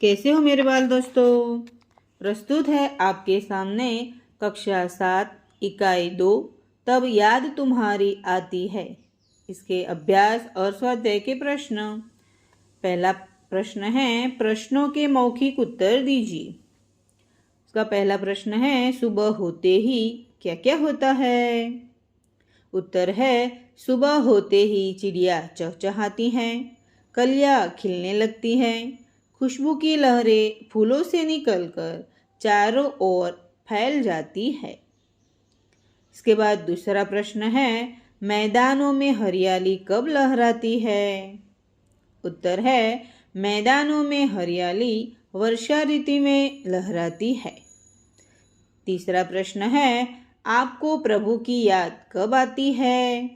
कैसे हो मेरे बाल दोस्तों? प्रस्तुत है आपके सामने कक्षा सात, इकाई दो, तब याद तुम्हारी आती है। इसके अभ्यास और स्वाध्याय के प्रश्न। पहला प्रश्न है, प्रश्नों के मौखिक उत्तर दीजिए। उसका पहला प्रश्न है, सुबह होते ही क्या क्या होता है? उत्तर है, सुबह होते ही चिड़िया चहचहाती हैं, कलिया खिलने लगती हैं खुशबू की लहरें फूलों से निकलकर चारों ओर फैल जाती है। इसके बाद दूसरा प्रश्न है, मैदानों में हरियाली कब लहराती है? उत्तर है, मैदानों में हरियाली वर्षा ऋतु में लहराती है। तीसरा प्रश्न है, आपको प्रभु की याद कब आती है?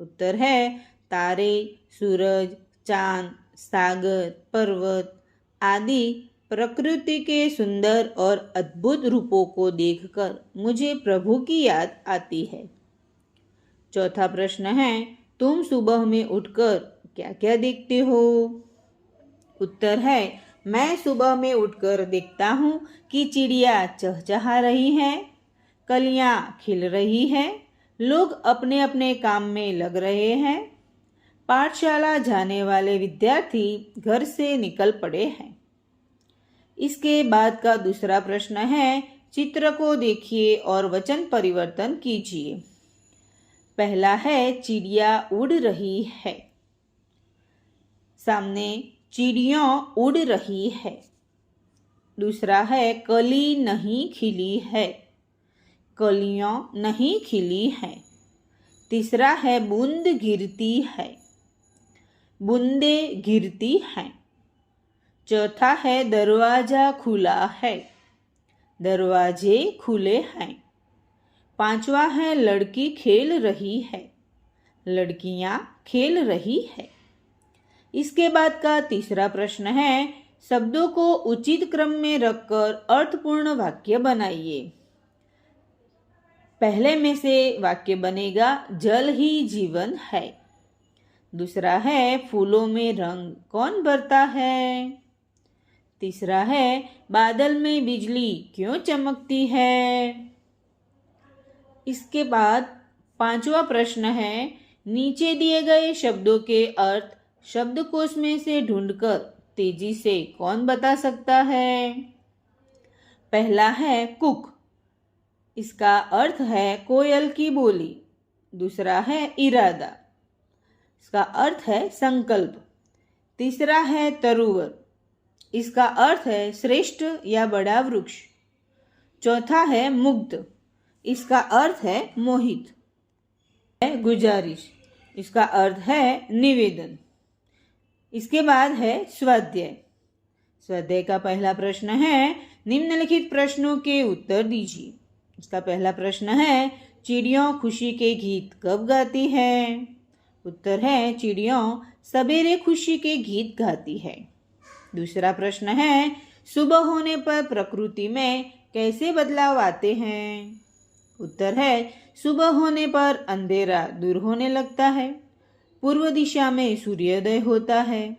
उत्तर है, तारे, सूरज, चाँद सागर, पर्वत आदि प्रकृति के सुंदर और अद्भुत रूपों को देखकर मुझे प्रभु की याद आती है। चौथा प्रश्न है, तुम सुबह में उठकर क्या क्या देखते हो? उत्तर है, मैं सुबह में उठकर देखता हूँ कि चिड़िया चहचहा रही है, कलियाँ खिल रही है, लोग अपने अपने काम में लग रहे हैं पाठशाला जाने वाले विद्यार्थी घर से निकल पड़े हैं। इसके बाद का दूसरा प्रश्न है, चित्र को देखिए और वचन परिवर्तन कीजिए। पहला है, चिड़िया उड़ रही है। सामने, चिड़ियों उड़ रही है। दूसरा है, कली नहीं खिली है। कलियों नहीं खिली है। तीसरा है, बूंद गिरती है। बूंदे गिरती हैं। चौथा है, दरवाज़ा खुला है। दरवाजे खुले हैं। पांचवा है, लड़की खेल रही है। लड़कियाँ खेल रही है। इसके बाद का तीसरा प्रश्न है, शब्दों को उचित क्रम में रखकर अर्थपूर्ण वाक्य बनाइए। पहले में से वाक्य बनेगा, जल ही जीवन है। दूसरा है, फूलों में रंग कौन भरता है? तीसरा है, बादल में बिजली क्यों चमकती है? इसके बाद पांचवा प्रश्न है, नीचे दिए गए शब्दों के अर्थ शब्दकोश में से ढूंढकर तेज़ी से कौन बता सकता है? पहला है, कुक। इसका अर्थ है, कोयल की बोली। दूसरा है, इरादा। इसका अर्थ है संकल्प। तीसरा है तरुवर। इसका अर्थ है श्रेष्ठ या बड़ा वृक्ष। चौथा है मुग्ध। इसका अर्थ है मोहित। है गुजारिश। इसका अर्थ है निवेदन। इसके बाद है स्वाध्याय। स्वाध्याय का पहला प्रश्न है, निम्नलिखित प्रश्नों के उत्तर दीजिए। इसका पहला प्रश्न है, चिड़ियों खुशी के गीत कब गाती है? उत्तर है, चिड़ियों सवेरे खुशी के गीत गाती है। दूसरा प्रश्न है, सुबह होने पर प्रकृति में कैसे बदलाव आते हैं? उत्तर है, सुबह होने पर अंधेरा दूर होने लगता है। पूर्व दिशा में सूर्योदय होता है।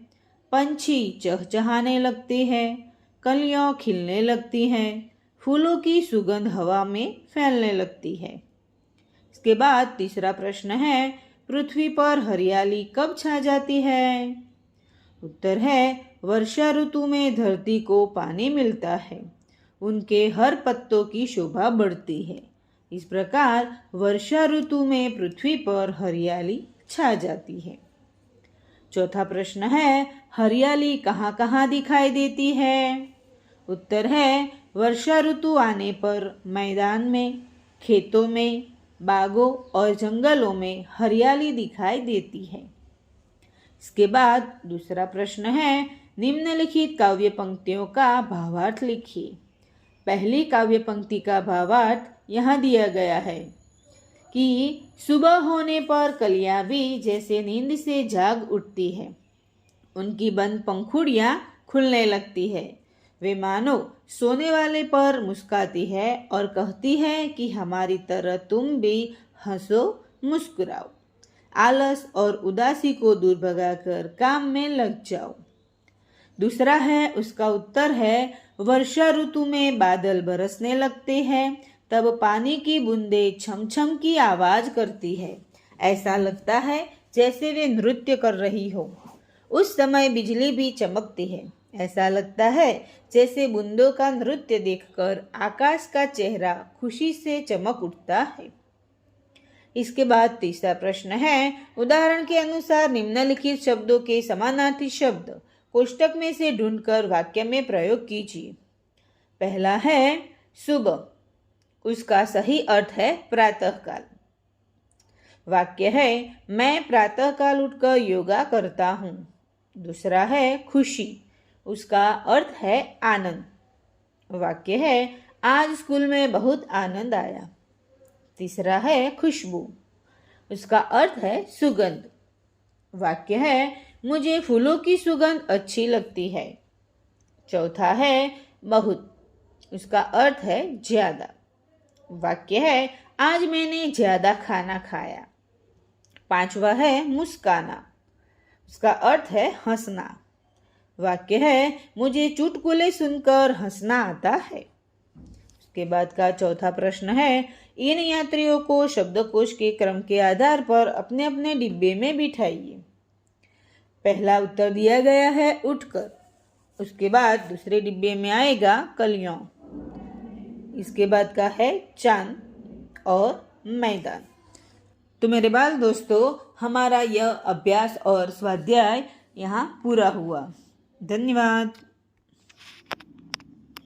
पंछी चहचहाने लगते हैं, कलियाँ खिलने लगती हैं, फूलों की सुगंध हवा में फैलने लगती है। इसके बाद तीसरा प्रश्न है पृथ्वी पर हरियाली कब छा जाती है? उत्तर है, वर्षा ऋतु में धरती को पानी मिलता है। उनके हर पत्तों की शोभा बढ़ती है। इस प्रकार वर्षा ऋतु में पृथ्वी पर हरियाली छा जाती है। चौथा प्रश्न है, हरियाली कहाँ कहाँ दिखाई देती है? उत्तर है, वर्षा ऋतु आने पर मैदान में, खेतों में बागों और जंगलों में हरियाली दिखाई देती है। इसके बाद दूसरा प्रश्न है, निम्नलिखित काव्य पंक्तियों का भावार्थ लिखिए। पहली काव्य पंक्ति का भावार्थ यहाँ दिया गया है कि सुबह होने पर कलियाँ भी जैसे नींद से जाग उठती है। उनकी बंद पंखुड़ियाँ खुलने लगती है। वे मानो, सोने वाले पर मुस्काती है और कहती है कि हमारी तरह तुम भी हंसो, मुस्कुराओ। आलस और उदासी को दूर भगाकर काम में लग जाओ। दूसरा है, उसका उत्तर है, वर्षा ऋतु में बादल बरसने लगते हैं, तब पानी की बूंदे छम छम की आवाज़ करती है। ऐसा लगता है जैसे वे नृत्य कर रही हो। उस समय बिजली भी चमकती है। ऐसा लगता है जैसे बूंदों का नृत्य देखकर आकाश का चेहरा खुशी से चमक उठता है। इसके बाद तीसरा प्रश्न है, उदाहरण के अनुसार निम्नलिखित शब्दों के समानार्थी शब्द कोष्टक में से ढूंढकर वाक्य में प्रयोग कीजिए। पहला है सुबह उसका सही अर्थ है प्रातःकाल। वाक्य है, मैं प्रातःकाल उठकर योगा करता हूँ। दूसरा है, खुशी। उसका अर्थ है आनंद। वाक्य है, आज स्कूल में बहुत आनंद आया। तीसरा है, खुशबू। उसका अर्थ है, सुगंध। वाक्य है, मुझे फूलों की सुगंध अच्छी लगती है। चौथा है, बहुत। उसका अर्थ है, ज़्यादा। वाक्य है, आज मैंने ज़्यादा खाना खाया। पांचवा है, मुस्काना। उसका अर्थ है, हंसना। वाक्य है, मुझे चुटकुले सुनकर हंसना आता है। उसके बाद का चौथा प्रश्न है, इन यात्रियों को शब्दकोश के क्रम के आधार पर अपने अपने डिब्बे में बिठाइए। पहला उत्तर दिया गया है, उठकर। उसके बाद दूसरे डिब्बे में आएगा, कलियों। इसके बाद का है, चाँद और मैदान। तो मेरे बाल दोस्तों, हमारा यह अभ्यास और स्वाध्याय यहाँ पूरा हुआ। धन्यवाद.